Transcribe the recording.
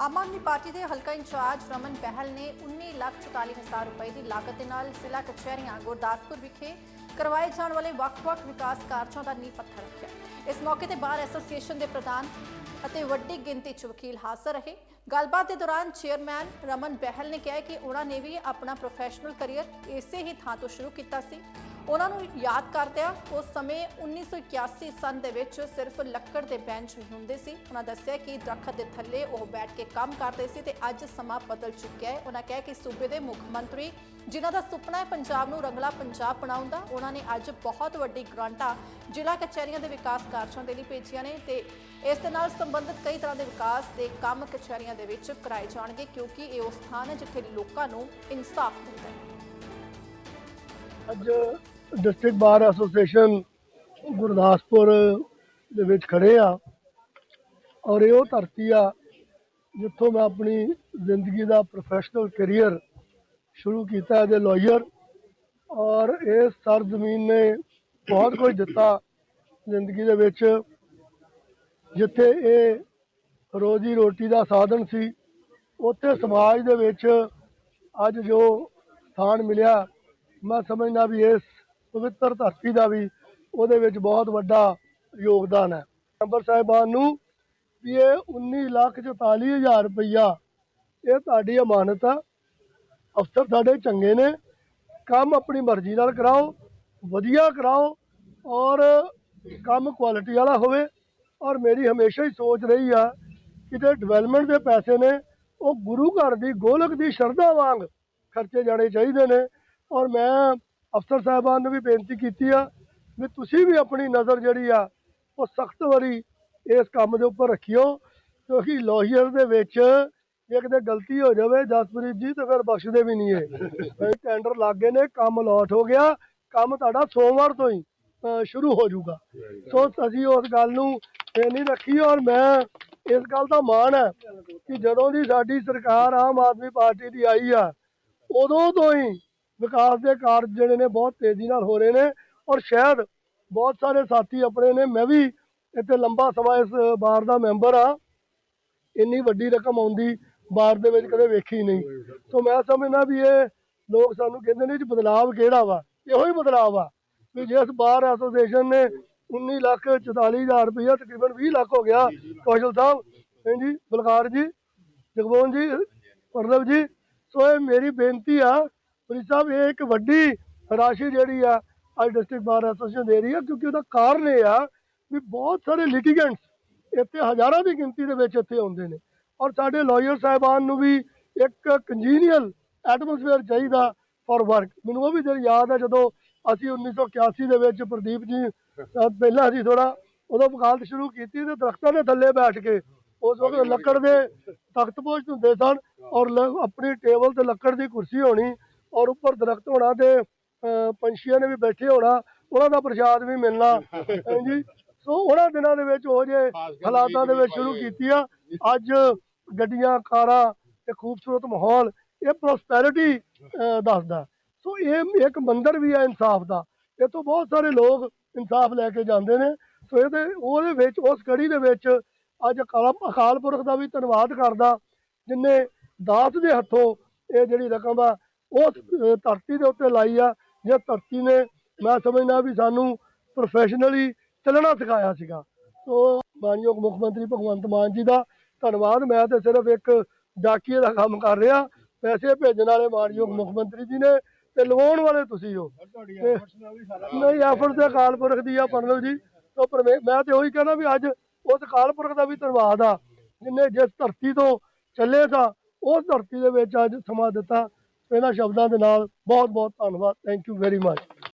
Aam Aadmi party ਦੇ ਹਲਕਾ incharge Raman Behl ਨੇ 19 ਲੱਖ 44 ਹਜ਼ਾਰ ਰੁਪਏ ਦੀ ਲਾਗਤ ਦੇ ਨਾਲ ਜ਼ਿਲ੍ਹਾ ਕਚਹਿਰੀਆਂ ਗੁਰਦਾਸਪੁਰ ਵਿਖੇ ਕਰਵਾਏ ਜਾਣ ਵਾਲੇ ਵੱਖ-ਵੱਖ ਵਿਕਾਸ ਕਾਰਜਾਂ ਦਾ ਨੀਂਹ ਪੱਥਰ ਰੱਖਿਆ। ਇਸ ਮੌਕੇ ਤੇ ਬਾਰ ਐਸੋਸੀਏਸ਼ਨ ਦੇ ਪ੍ਰਧਾਨ ਅਤੇ ਵੱਡੀ ਗਿਣਤੀ 'ਚ ਵਕੀਲ ਹਾਜ਼ਰ ਰਹੇ। ਗੱਲਬਾਤ ਦੇ ਦੌਰਾਨ ਚੇਅਰਮੈਨ ਰਮਨ ਬਹਿਲ ਨੇ ਕਿਹਾ ਕਿ ਉਹਨਾਂ ਨੇ ਵੀ ਆਪਣਾ ਪ੍ਰੋਫੈਸ਼ਨਲ ਕਰੀਅਰ ਇਸੇ ਹੀ ਥਾਂ ਤੋਂ ਸ਼ੁਰੂ ਕੀਤਾ ਸੀ। ਉਹਨਾਂ ਨੂੰ ਯਾਦ ਕਰਦਿਆਂ ਉਸ ਸਮੇਂ 1981 ਸਨ ਦੇ ਵਿੱਚ ਸਿਰਫ ਲੱਕੜ ਦੇ ਬੈਂਚ ਹੀ ਹੁੰਦੇ ਸੀ। ਉਹਨਾਂ ਦੱਸਿਆ ਕਿ ਦਰਖਤ ਦੇ ਥੱਲੇ ਉਹ ਬੈਠ ਕੇ ਕੰਮ ਕਰਦੇ ਸੀ ਤੇ ਅੱਜ ਸਮਾਂ ਬਦਲ ਚੁੱਕਿਆ ਹੈ। ਉਹਨਾਂ ਕਿਹਾ ਕਿ ਸੂਬੇ ਦੇ ਮੁੱਖ ਮੰਤਰੀ ਜਿਨ੍ਹਾਂ ਦਾ ਸੁਪਨਾ ਹੈ ਪੰਜਾਬ ਨੂੰ ਰੰਗਲਾ ਪੰਜਾਬ ਬਣਾਉਣ ਦਾ, ਉਹਨਾਂ ਨੇ ਅੱਜ ਬਹੁਤ ਵੱਡੀ ਗ੍ਰਾਂਟਾਂ ਜ਼ਿਲ੍ਹਾ ਕਚਹਿਰੀਆਂ ਦੇ ਵਿਕਾਸ ਕਾਰਜਾਂ ਦੇ ਲਈ ਭੇਜੀਆਂ ਨੇ ਤੇ ਇਸ ਦੇ ਨਾਲ ਸੰਬੰਧਿਤ ਕਈ ਤਰ੍ਹਾਂ ਦੇ ਵਿਕਾਸ ਦੇ ਕੰਮ ਕਚਹਿਰੀਆਂ ਦੇ ਵਿੱਚ ਕਰਾਏ ਜਾਣਗੇ ਕਿਉਂਕਿ ਇਹ ਉਹ ਸਥਾਨ ਹੈ ਜਿੱਥੇ ਲੋਕਾਂ ਨੂੰ ਇਨਸਾਫ ਮਿਲਦਾ ਹੈ। ਅੱਜ ਡਿਸਟ੍ਰਿਕਟ ਬਾਰ ਐਸੋਸੀਏਸ਼ਨ ਗੁਰਦਾਸਪੁਰ ਦੇ ਵਿੱਚ ਖੜੇ ਆ ਔਰ ਇਹ ਉਹ ਧਰਤੀ ਆ ਜਿੱਥੋਂ ਮੈਂ ਆਪਣੀ ਜ਼ਿੰਦਗੀ ਦਾ ਪ੍ਰੋਫੈਸ਼ਨਲ ਕੈਰੀਅਰ ਸ਼ੁਰੂ ਕੀਤਾ ਐਜ਼ ਅ ਲਾਇਰ ਔਰ ਇਸ ਸਰਜ਼ਮੀਨ ਨੇ ਬਹੁਤ ਕੁਝ ਦਿੱਤਾ ਜ਼ਿੰਦਗੀ ਦੇ ਵਿੱਚ, ਜਿੱਥੇ ਇਹ ਰੋਜੀ ਰੋਟੀ ਦਾ ਸਾਧਨ ਸੀ, ਉੱਥੇ ਸਮਾਜ ਦੇ ਵਿੱਚ ਅੱਜ ਜੋ ਸਥਾਨ ਮਿਲਿਆ ਮੈਂ ਸਮਝਦਾ ਵੀ ਇਸ ਪਵਿੱਤਰ ਧਰਤੀ ਦਾ ਵੀ ਉਹਦੇ ਵਿੱਚ ਬਹੁਤ ਵੱਡਾ ਯੋਗਦਾਨ ਹੈ। ਮੈਂਬਰ ਸਾਹਿਬਾਨ ਨੂੰ ਵੀ ਇਹ 19 ਲੱਖ 44 ਹਜ਼ਾਰ ਰੁਪਈਆ, ਇਹ ਤੁਹਾਡੀ ਅਮਾਨਤ ਆ। ਅਫਸਰ ਸਾਡੇ ਚੰਗੇ ਨੇ। ਕੰਮ ਆਪਣੀ ਮਰਜ਼ੀ ਨਾਲ ਕਰਾਓ, ਵਧੀਆ ਕਰਾਓ ਔਰ ਕੰਮ ਕੁਆਲਿਟੀ ਵਾਲਾ ਹੋਵੇ। ਔਰ ਮੇਰੀ ਹਮੇਸ਼ਾ ਹੀ ਸੋਚ ਰਹੀ ਆ ਕਿ ਜਿਹੜੇ ਡਿਵੈਲਪਮੈਂਟ ਦੇ ਪੈਸੇ ਨੇ, ਉਹ ਗੁਰੂ ਘਰ ਦੀ ਗੋਲਕ ਦੀ ਸ਼ਰਧਾ ਵਾਂਗ ਖਰਚੇ ਜਾਣੇ ਚਾਹੀਦੇ ਨੇ। ਔਰ ਮੈਂ ਅਫਸਰ ਸਾਹਿਬਾਨ ਨੂੰ ਵੀ ਬੇਨਤੀ ਕੀਤੀ ਆ ਵੀ ਤੁਸੀਂ ਵੀ ਆਪਣੀ ਨਜ਼ਰ ਜਿਹੜੀ ਆ ਉਹ ਸਖਤ ਵਾਰੀ ਇਸ ਕੰਮ ਦੇ ਉੱਪਰ ਰੱਖਿਓ, ਕਿਉਂਕਿ ਲੋਹੀਅਰ ਦੇ ਵਿੱਚ ਜੇ ਕਿਤੇ ਗਲਤੀ ਹੋ ਜਾਵੇ ਜਸਪ੍ਰੀਤ ਜੀ ਤੇ ਫਿਰ ਬਖਸ਼ਦੇ ਵੀ ਨਹੀਂ ਹੈ ਟੈਂਡਰ ਲੱਗ ਗਏ ਨੇ, ਕੰਮ ਅਲਾਟ ਹੋ ਗਿਆ, ਕੰਮ ਤੁਹਾਡਾ ਸੋਮਵਾਰ ਤੋਂ ਹੀ ਸ਼ੁਰੂ ਹੋ ਜਾਊਗਾ। ਸੋ ਅਸੀਂ ਉਸ ਗੱਲ ਨੂੰ ਇਹ ਨਹੀਂ ਰੱਖੀ ਔਰ ਮੈਂ ਇਸ ਗੱਲ ਦਾ ਮਾਣ ਹੈ ਕਿ ਜਦੋਂ ਦੀ ਸਾਡੀ ਸਰਕਾਰ ਆਮ ਆਦਮੀ ਪਾਰਟੀ ਦੀ ਆਈ ਆ, ਉਦੋਂ ਤੋਂ ਹੀ ਵਿਕਾਸ ਦੇ ਕਾਰਜ ਜਿਹੜੇ ਨੇ ਬਹੁਤ ਤੇਜ਼ੀ ਨਾਲ ਹੋ ਰਹੇ ਨੇ ਔਰ ਸ਼ਾਇਦ ਬਹੁਤ ਸਾਰੇ ਸਾਥੀ ਆਪਣੇ ਨੇ, ਮੈਂ ਵੀ ਇੱਥੇ ਲੰਬਾ ਸਮਾਂ ਇਸ ਬਾਰ ਦਾ ਮੈਂਬਰ ਆ ਇੰਨੀ ਵੱਡੀ ਰਕਮ ਆਉਂਦੀ ਬਾਰ ਦੇ ਵਿੱਚ ਕਦੇ ਵੇਖੀ ਨਹੀਂ। ਸੋ ਮੈਂ ਸਮਝਦਾ ਵੀ ਇਹ ਲੋਕ ਸਾਨੂੰ ਕਹਿੰਦੇ ਨੇ ਜੀ ਬਦਲਾਵ ਕਿਹੜਾ ਵਾ? ਇਹੋ ਹੀ ਬਦਲਾਵ ਆ ਵੀ ਜਿਸ ਬਾਰ ਐਸੋਸੀਏਸ਼ਨ ਨੇ 19 ਲੱਖ 44 ਹਜ਼ਾਰ ਰੁਪਇਆ ਤਕਰੀਬਨ 20 ਲੱਖ ਹੋ ਗਿਆ, ਕੌਸ਼ਲ ਸਾਹਿਬ ਹਾਂਜੀ ਬਲਕਾਰ ਜੀ, ਜਗਮੋਹਨ ਜੀ, ਪ੍ਰਦਵ ਜੀ, ਸੋ ਇਹ ਮੇਰੀ ਬੇਨਤੀ ਆ ਪੁਲਿਸ ਸਾਹਿਬ, ਇਹ ਇੱਕ ਵੱਡੀ ਰਾਸ਼ੀ ਜਿਹੜੀ ਆ, ਅੱਜ ਡਿਸਟ੍ਰਿਕਟ ਬਾਰ ਐਸੋਸੀਏਸ਼ਨ ਦੇ ਰਹੀ ਆ, ਕਿਉਂਕਿ ਉਹਦਾ ਕਾਰਨ ਇਹ ਆ ਵੀ ਬਹੁਤ ਸਾਰੇ ਲਿਟੀਗੈਂਟਸ ਇੱਥੇ ਹਜ਼ਾਰਾਂ ਦੀ ਗਿਣਤੀ ਦੇ ਵਿੱਚ ਇੱਥੇ ਆਉਂਦੇ ਨੇ। ਔਰ ਸਾਡੇ ਲਾਇਰ ਸਾਹਿਬਾਨ ਨੂੰ ਵੀ ਇੱਕ ਕੰਜੀਨੀਅਲ ਐਟਮੋਸਫੇਅਰ ਚਾਹੀਦਾ ਫॉर ਵਰਕ ਮੈਨੂੰ ਉਹ ਵੀ ਦਿਨ ਯਾਦ ਹੈ ਜਦੋਂ ਅਸੀਂ 1981 ਦੇ ਵਿੱਚ ਪ੍ਰਦੀਪ ਜੀ ਪਹਿਲਾਂ ਅਸੀਂ ਥੋੜਾ ਉਦੋਂ ਵਕਾਲਤ ਸ਼ੁਰੂ ਕੀਤੀ ਤੇ ਦਰਖਤਾਂ ਦੇ ਥੱਲੇ ਬੈਠ ਕੇ ਉਸ ਵਕਤ ਲੱਕੜ ਦੇ ਤਖਤ ਪੋਸ਼ ਹੁੰਦੇ ਸਨ ਔਰ ਲ- ਆਪਣੀ ਟੇਬਲ ਤੇ ਲੱਕੜ ਦੀ ਕੁਰਸੀ ਹੋਣੀ ਔਰ ਉੱਪਰ ਦਰਖਤ ਹੋਣਾ ਤੇ ਪੰਛੀਆਂ ਨੇ ਵੀ ਬੈਠੇ ਹੋਣਾ ਉਹਨਾਂ ਦਾ ਪ੍ਰਸ਼ਾਦ ਵੀ ਮਿਲਣਾ। ਹਾਂਜੀ। ਸੋ ਉਹਨਾਂ ਦਿਨਾਂ ਦੇ ਵਿੱਚ ਉਹ ਜੇ ਹਾਲਾਤਾਂ ਦੇ ਵਿੱਚ ਸ਼ੁਰੂ ਕੀਤੀ ਆ ਅੱਜ ਗੱਡੀਆਂ ਕਾਰਾਂ ਤੇ ਖੂਬਸੂਰਤ ਮਾਹੌਲ ਇਹ ਪ੍ਰੋਸਪੈਰਿਟੀ ਦੱਸਦਾ। ਸੋ ਇਹ ਇੱਕ ਮੰਦਿਰ ਵੀ ਹੈ ਇਨਸਾਫ ਦਾ। ਇੱਥੋਂ ਬਹੁਤ ਸਾਰੇ ਲੋਕ ਇਨਸਾਫ ਲੈ ਕੇ ਜਾਂਦੇ ਨੇ। ਸੋ ਇਹਦੇ ਉਹਦੇ ਵਿੱਚ ਉਸ ਕੜੀ ਦੇ ਵਿੱਚ ਅੱਜ ਅਕਾਲ ਪੁਰਖ ਦਾ ਵੀ ਧੰਨਵਾਦ ਕਰਦਾ ਜਿਨੇ ਦਾਸ ਦੇ ਹੱਥੋਂ ਇਹ ਜਿਹੜੀ ਰਕਮ ਆ ਉਸ ਧਰਤੀ ਦੇ ਉੱਤੇ ਲਾਈ ਆ ਜੇ ਧਰਤੀ ਨੇ ਮੈਂ ਸਮਝਦਾ ਵੀ ਸਾਨੂੰ ਪ੍ਰੋਫੈਸ਼ਨਲੀ ਚੱਲਣਾ ਸਿਖਾਇਆ ਸੀਗਾ। ਸੋ ਮਾਨਯੋਗ ਮੁੱਖ ਮੰਤਰੀ ਭਗਵੰਤ ਮਾਨ ਜੀ ਦਾ ਧੰਨਵਾਦ। ਮੈਂ ਤੇ ਸਿਰਫ ਇੱਕ ਡਾਕੀਏ ਦਾ ਕੰਮ ਕਰ ਰਿਹਾ। ਪੈਸੇ ਭੇਜਣ ਵਾਲੇ ਮਾਨਯੋਗ ਮੁੱਖ ਮੰਤਰੀ ਜੀ ਨੇ ਤੇ ਲਵਾਉਣ ਵਾਲੇ ਤੁਸੀਂ ਹੋ। ਨਹੀਂ ਐਫਰਟ ਤੇ ਅਕਾਲ ਪੁਰਖ ਦੀ ਆ ਪਰਨਵ ਜੀ। ਤੋਂ ਪਰਮੇ ਮੈਂ ਤੇ ਉਹੀ ਕਹਿਣਾ ਵੀ ਅੱਜ ਉਸ ਅਕਾਲ ਪੁਰਖ ਦਾ ਵੀ ਧੰਨਵਾਦ ਆ। ਜਿਨੇ ਜਿਸ ਧਰਤੀ ਤੋਂ ਚੱਲੇ ਸਾਂ ਉਸ ਧਰਤੀ ਦੇ ਵਿੱਚ ਅੱਜ ਸਮਾਂ ਦਿੱਤਾ। ਇਹਨਾਂ ਸ਼ਬਦਾਂ ਦੇ ਨਾਲ ਬਹੁਤ ਬਹੁਤ ਧੰਨਵਾਦ। Thank you very much